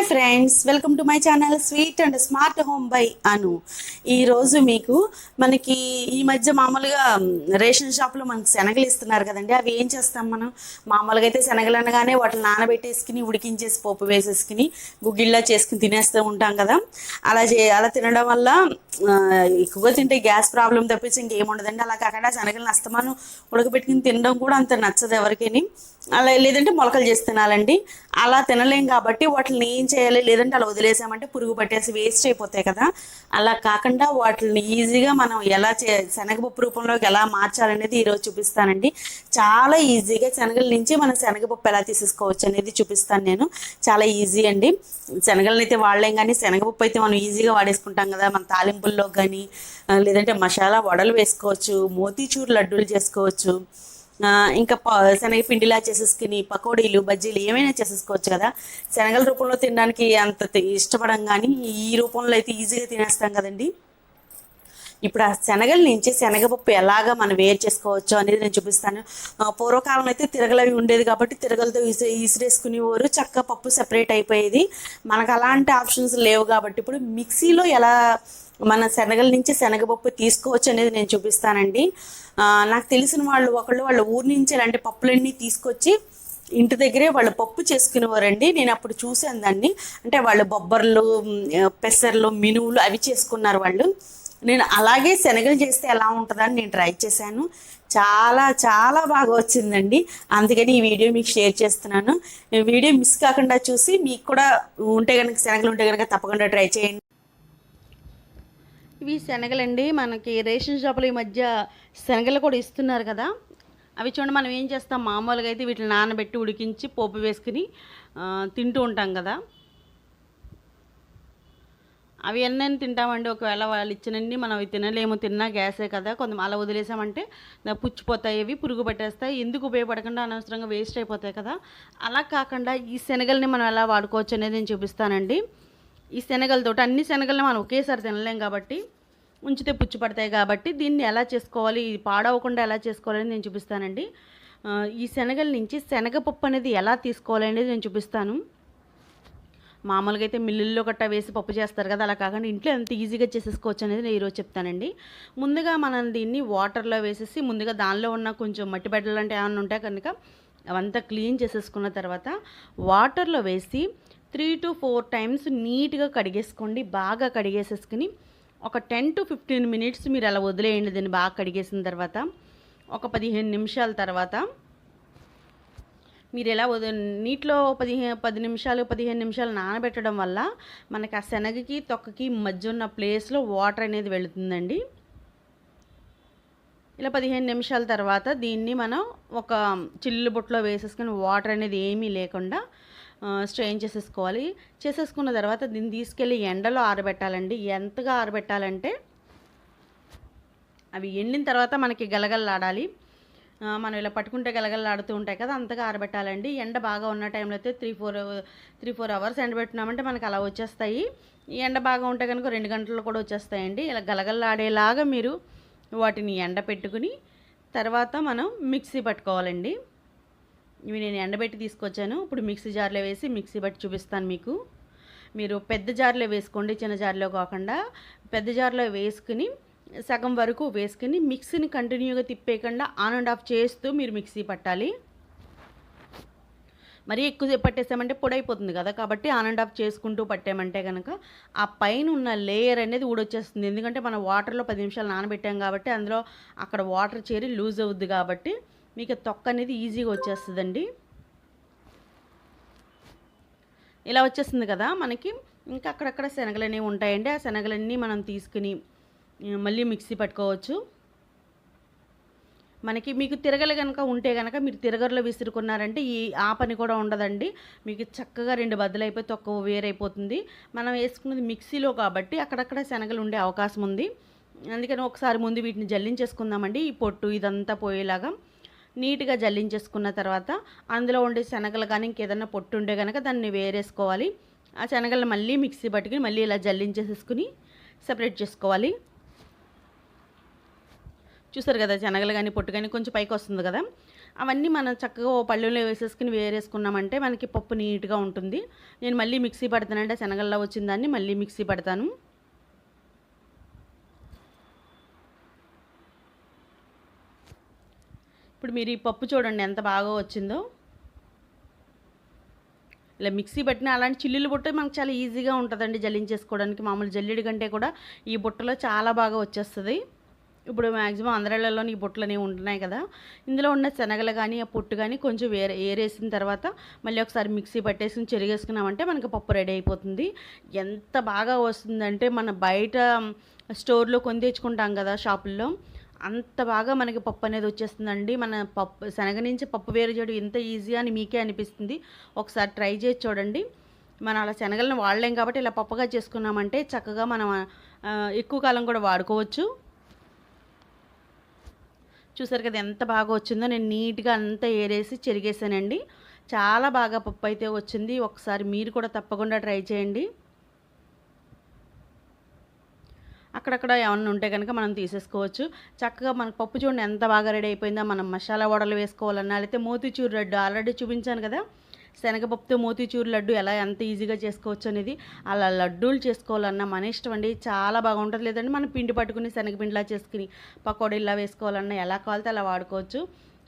Hi friends welcome to my channel sweet and smart home by Anu. ఈరోజు మీకు మనకి ఈ మధ్య మామూలుగా రేషన్ షాప్లో మనకి శనగలు ఇస్తున్నారు కదండి. అవి ఏం చేస్తాం మనం? మామూలుగా అయితే శనగలు అనగానే వాటిని నానబెట్టేసుకుని ఉడికించేసి పోపు వేసేసుకుని గుగ్గిళ్ళ చేసుకుని తినేస్తూ ఉంటాం కదా. అలా చే అలా తినడం వల్ల ఎక్కువగా తింటే గ్యాస్ ప్రాబ్లం తప్పించి ఇంకేముండదండి అలా కాకుండా శనగలను అస్తమానం ఉడకబెట్టుకుని తినడం కూడా అంత నచ్చదు ఎవరికైనా. అలా లేదంటే మొలకలు చేసి తినాలండి. అలా తినలేం కాబట్టి వాటిని ఏం చేయాలి? లేదంటే అలా వదిలేసామంటే పురుగు పట్టేసి వేస్ట్ అయిపోతాయి కదా. అలా కాకుండా వాటిని ఈజీగా మనం ఎలా చే శనగపప్పు రూపంలోకి ఎలా మార్చాలనేది ఈరోజు చూపిస్తానండి. చాలా ఈజీగా శనగల నుంచి మనం శనగపప్పు ఎలా తీసేసుకోవచ్చు అనేది చూపిస్తాను నేను. చాలా ఈజీ అండి. శనగలను అయితే వాడలేం కానీ శనగపప్పు అయితే మనం ఈజీగా వాడేసుకుంటాం కదా. మన తాలింపుల్లో కానీ లేదంటే మసాలా వడలు వేసుకోవచ్చు మోతీచూర్ లడ్డూలు చేసుకోవచ్చు. ఇంకా ప శనగపిండిలా చేసేసుకుని పకోడీలు బజ్జీలు ఏమైనా చేసేసుకోవచ్చు కదా. శనగల రూపంలో తినడానికి అంత ఇష్టపడం కానీ ఈ రూపంలో అయితే ఈజీగా తినేస్తాం కదండి. ఇప్పుడు ఆ శనగల నుంచి శనగపప్పు ఎలాగా మనం వేరు చేసుకోవచ్చు అనేది నేను చూపిస్తాను. పూర్వకాలం అయితే తిరగలవి ఉండేది కాబట్టి తిరగలతో ఇసి ఇసిరేసుకునేవారు. చక్క పప్పు సెపరేట్ అయిపోయేది. మనకు అలాంటి ఆప్షన్స్ లేవు కాబట్టి ఇప్పుడు మిక్సీలో ఎలా మన శనగల నుంచి శనగపప్పు తీసుకోవచ్చు అనేది నేను చూపిస్తానండి. నాకు తెలిసిన వాళ్ళు ఒకళ్ళు వాళ్ళ ఊరి నుంచి ఇలాంటి పప్పులన్నీ తీసుకొచ్చి ఇంటి దగ్గరే వాళ్ళు పప్పు చేసుకునేవారండి. నేను అప్పుడు చూశాను దాన్ని. అంటే వాళ్ళు బొబ్బర్లు పెసర్లు మినువులు అవి చేసుకున్నారు వాళ్ళు. నేను అలాగే శనగలు చేస్తే ఎలా ఉంటుందని నేను ట్రై చేశాను. చాలా చాలా బాగా వచ్చిందండి. అందుకని ఈ వీడియో మీకు షేర్ చేస్తున్నాను. వీడియో మిస్ కాకుండా చూసి మీకు కూడా ఉంటే కనుక శనగలు ఉంటే కనుక తప్పకుండా ట్రై చేయండి. ఇవి శనగలండి. మనకి రేషన్ షాపులో ఈ మధ్య శనగలు కూడా ఇస్తున్నారు కదా. అవి చూడండి మనం ఏం చేస్తాం? మామూలుగా అయితే వీటిని నానబెట్టి ఉడికించి పోపు వేసుకుని తింటూ ఉంటాం కదా. అవి ఎన్నైనా తింటామండి. ఒకవేళ వాళ్ళు ఇచ్చినండి మనం అవి తినలేము. తిన్నా గ్యాసే కదా. కొంత అలా వదిలేసామంటే పుచ్చిపోతాయి అవి పురుగు పట్టేస్తాయి. ఎందుకు ఉపయోగపడకుండా అనవసరంగా వేస్ట్ అయిపోతాయి కదా. అలా కాకుండా ఈ శనగల్ని మనం ఎలా వాడుకోవచ్చు అనేది నేను చూపిస్తానండి. ఈ శనగలతోటి అన్ని శనగలను మనం ఒకేసారి తినలేం కాబట్టి ఉంచితే పుచ్చి పడతాయి కాబట్టి దీన్ని ఎలా చేసుకోవాలి ఇది పాడవకుండా ఎలా చేసుకోవాలి అని నేను చూపిస్తానండి. ఈ శనగల నుంచి శనగపప్పు అనేది ఎలా తీసుకోవాలి అనేది నేను చూపిస్తాను. మామూలుగా అయితే మిల్లుల్లో గట్టా వేసి పప్పు చేస్తారు కదా అలా కాకుండా ఇంట్లో ఎంత ఈజీగా చేసేసుకోవచ్చు అనేది నేను ఈరోజు చెప్తానండి. ముందుగా మనం దీన్ని వాటర్లో వేసేసి ముందుగా దానిలో ఉన్న కొంచెం మట్టి బెడ్డలు అంటే ఏమన్నా ఉంటే కనుక అవంతా క్లీన్ చేసేసుకున్న తర్వాత వాటర్లో వేసి త్రీ టు ఫోర్ టైమ్స్ నీట్గా కడిగేసుకోండి. బాగా కడిగేసేసుకుని ఒక టెన్ టు ఫిఫ్టీన్ మినిట్స్ మీరు అలా వదిలేయండి. దీన్ని బాగా కడిగేసిన తర్వాత ఒక పదిహేను నిమిషాల తర్వాత మీరు ఎలా వద నీటిలో పదిహేను పది నిమిషాలు పదిహేను నిమిషాలు నానబెట్టడం వల్ల మనకి ఆ శనగకి తొక్కకి మధ్య ఉన్న ప్లేస్లో వాటర్ అనేది వెళుతుందండి. ఇలా పదిహేను నిమిషాల తర్వాత దీన్ని మనం ఒక చిల్లు బుట్టలో వేసేసుకుని వాటర్ అనేది ఏమీ లేకుండా స్ట్రెయిన్ చేసేసుకోవాలి. చేసేసుకున్న తర్వాత దీన్ని తీసుకెళ్ళి ఎండలో ఆరబెట్టాలండి. ఎంతగా ఆరబెట్టాలంటే అవి ఎండిన తర్వాత మనకి గలగలలాడాలి. మనం ఇలా పట్టుకుంటే గలగలలాడుతూ ఉంటాయి కదా అంతగా ఆరబెట్టాలండి. ఎండ బాగా ఉన్న టైంలో అయితే three four three four hours ఎండబెట్టినామంటే మనకి అలా వచ్చేస్తాయి. ఎండ బాగా ఉంటే కనుక రెండు గంటల్లో కూడా వచ్చేస్తాయండి. ఇలా గలగలలాడేలాగా మీరు వాటిని ఎండ పెట్టుకుని తర్వాత మనం మిక్సీ పట్టుకోవాలండి. ఇవి నేను ఎండబెట్టి తీసుకొచ్చాను. ఇప్పుడు మిక్సీ జార్లో వేసి మిక్సీ బట్టి చూపిస్తాను మీకు. మీరు పెద్ద జార్లో వేసుకోండి చిన్న జార్లో కాకుండా పెద్ద జార్లో వేసుకుని సగం వరకు వేసుకుని మిక్సీని కంటిన్యూగా తిప్పేయకుండా ఆన్ అండ్ ఆఫ్ చేస్తూ మీరు మిక్సీ పట్టాలి. మరీ ఎక్కువసేపు పట్టేసామంటే పొడి అయిపోతుంది కదా కాబట్టి ఆన్ అండ్ ఆఫ్ చేసుకుంటూ పట్టామంటే కనుక ఆ పైన ఉన్న లేయర్ అనేది ఊడొచ్చేస్తుంది. ఎందుకంటే మనం వాటర్లో పది నిమిషాలు నానబెట్టాం కాబట్టి అందులో అక్కడ వాటర్ చేరి లూజ్ అవుద్ది కాబట్టి మీకు తొక్క అనేది ఈజీగా వచ్చేస్తుందండి. ఇలా వచ్చేస్తుంది కదా మనకి. ఇంకా అక్కడక్కడ శనగలు అనేవి ఉంటాయండి. ఆ శనగలన్నీ మనం తీసుకుని మళ్ళీ మిక్సీ పట్టుకోవచ్చు. మనకి మీకు తిరగలు కనుక ఉంటే కనుక మీరు తిరగరలో విసురుకున్నారంటే ఈ ఆ పని కూడా ఉండదండి. మీకు చక్కగా రెండు బద్దలైపోయి తొక్క వేరైపోతుంది. మనం వేసుకున్నది మిక్సీలో కాబట్టి అక్కడక్కడ శనగలు ఉండే అవకాశం ఉంది. అందుకని ఒకసారి ముందు వీటిని జల్లించేసుకుందామండి. ఈ పొట్టు ఇదంతా పోయేలాగా నీట్గా జల్లించేసుకున్న తర్వాత అందులో ఉండే శనగలు కానీ ఇంకేదన్నా పొట్టు ఉంటే కనుక దాన్ని వేరేసుకోవాలి. ఆ శనగలు మళ్ళీ మిక్సీ పట్టుకుని మళ్ళీ ఇలా జల్లించేసేసుకుని సపరేట్ చేసుకోవాలి. చూసారు కదా శనగలు కానీ పొట్టు కానీ కొంచెం పైకి వస్తుంది కదా. అవన్నీ మనం చక్కగా ఓ పళ్ళులో వేసేసుకుని వేరేసుకున్నామంటే మనకి పప్పు నీట్గా ఉంటుంది. నేను మళ్ళీ మిక్సీ పడతానంటే శనగల్లో వచ్చిన దాన్ని మళ్ళీ మిక్సీ పడతాను. ఇప్పుడు మీరు ఈ పప్పు చూడండి ఎంత బాగా వచ్చిందో. ఇలా మిక్సీ పట్టిన అలాంటి చిల్లులు బుట్ట మనకు చాలా ఈజీగా ఉంటుందండి జల్లించేసుకోవడానికి. మామూలు జల్లెడి కంటే కూడా ఈ బుట్టలో చాలా బాగా వచ్చేస్తుంది. ఇప్పుడు మ్యాక్సిమం అందరిళ్ళలోని ఈ బుట్టలు అనేవి ఉంటున్నాయి కదా. ఇందులో ఉన్న శనగలు కానీ ఆ పొట్టు కానీ కొంచెం వేరే ఏరేసిన తర్వాత మళ్ళీ ఒకసారి మిక్సీ పట్టేసి చెరిగేసుకున్నామంటే మనకి పప్పు రెడీ అయిపోతుంది. ఎంత బాగా వస్తుందంటే మన బయట స్టోర్లో కొని తెచ్చుకుంటాం కదా షాపుల్లో. అంత బాగా మనకి పప్పు అనేది వచ్చేస్తుందండి. మన పప్పు శనగ నుంచి పప్పు వేరు చేయడం ఇంత ఈజీ అని మీకే అనిపిస్తుంది. ఒకసారి ట్రై చేసి చూడండి. మనం అలా శనగలను వాడలేం కాబట్టి ఇలా పప్పుగా చేసుకున్నామంటే చక్కగా మనం ఎక్కువ కాలం కూడా వాడుకోవచ్చు. చూసారు కదా ఎంత బాగా వచ్చిందో. నేను నీట్గా అంతా ఏరేసి చెరిగేసానండి. చాలా బాగా పప్పు అయితే వచ్చింది. ఒకసారి మీరు కూడా తప్పకుండా ట్రై చేయండి. అక్కడక్కడ ఏమన్నా ఉంటే కనుక మనం తీసేసుకోవచ్చు. చక్కగా మనకు పప్పు చూడండి ఎంత బాగా రెడీ అయిపోయిందో. మనం మసాలా వడలు వేసుకోవాలన్నా లేకపోతే మోతీచూరు లడ్డు ఆల్రెడీ చూపించాను కదా. శనగపప్పుతో మోతీచూరు లడ్డు ఎలా ఎంత ఈజీగా చేసుకోవచ్చు అనేది అలా లడ్డూలు చేసుకోవాలన్నా మన ఇష్టం అండి. చాలా బాగుంటుంది లేదంటే మనం పిండి పట్టుకుని శనగపిండిలా చేసుకుని పకోడీలా వేసుకోవాలన్నా ఎలా కావాలితే అలా వాడుకోవచ్చు.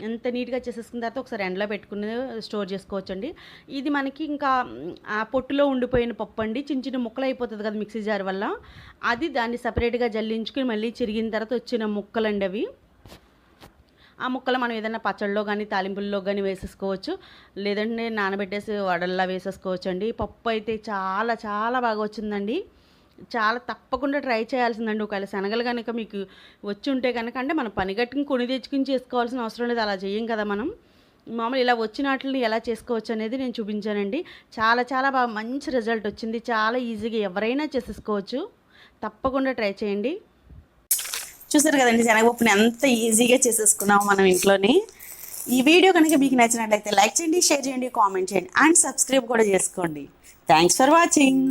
ఎంత నీట్గా చేసేసుకున్న తర్వాత ఒకసారి ఎండలో పెట్టుకుని స్టోర్ చేసుకోవచ్చు అండి ఇది మనకి ఇంకా ఆ పొట్టులో ఉండిపోయిన పప్పు అండి చిన్న చిన్న ముక్కలు అయిపోతుంది కదా మిక్సీ జార్ వల్ల. అది దాన్ని సపరేట్గా జల్లించుకుని మళ్ళీ చిరిగిన తర్వాత వచ్చిన ముక్కలండి అవి. ఆ ముక్కలు మనం ఏదైనా పచ్చళ్ళలో కానీ తాలింపుల్లో కానీ వేసేసుకోవచ్చు. లేదంటే నానబెట్టేసి వడల్లా వేసేసుకోవచ్చు అండి పప్పు అయితే చాలా చాలా బాగా వచ్చిందండి. చాలా తప్పకుండా ట్రై చేయాల్సిందండి. ఒకవేళ శనగలు కనుక మీకు వచ్చి ఉంటే కనుక అంటే మనం పనిగట్టుకుని కొని తెచ్చుకుని చేసుకోవాల్సిన అవసరం లేదు. అలా చేయం కదా మనం. మామూలు ఇలా వచ్చిన వాటిని ఎలా చేసుకోవచ్చు అనేది నేను చూపించానండి. చాలా చాలా బాగా మంచి రిజల్ట్ వచ్చింది. చాలా ఈజీగా ఎవరైనా చేసేసుకోవచ్చు. తప్పకుండా ట్రై చేయండి. చూసారు కదండి శనగపప్పుని ఎంత ఈజీగా చేసేసుకున్నాము మనం ఇంట్లోనే. ఈ వీడియో కనుక మీకు నచ్చినట్లయితే లైక్ చేయండి షేర్ చేయండి కామెంట్ చేయండి అండ్ సబ్స్క్రైబ్ కూడా చేసుకోండి. Thanks for watching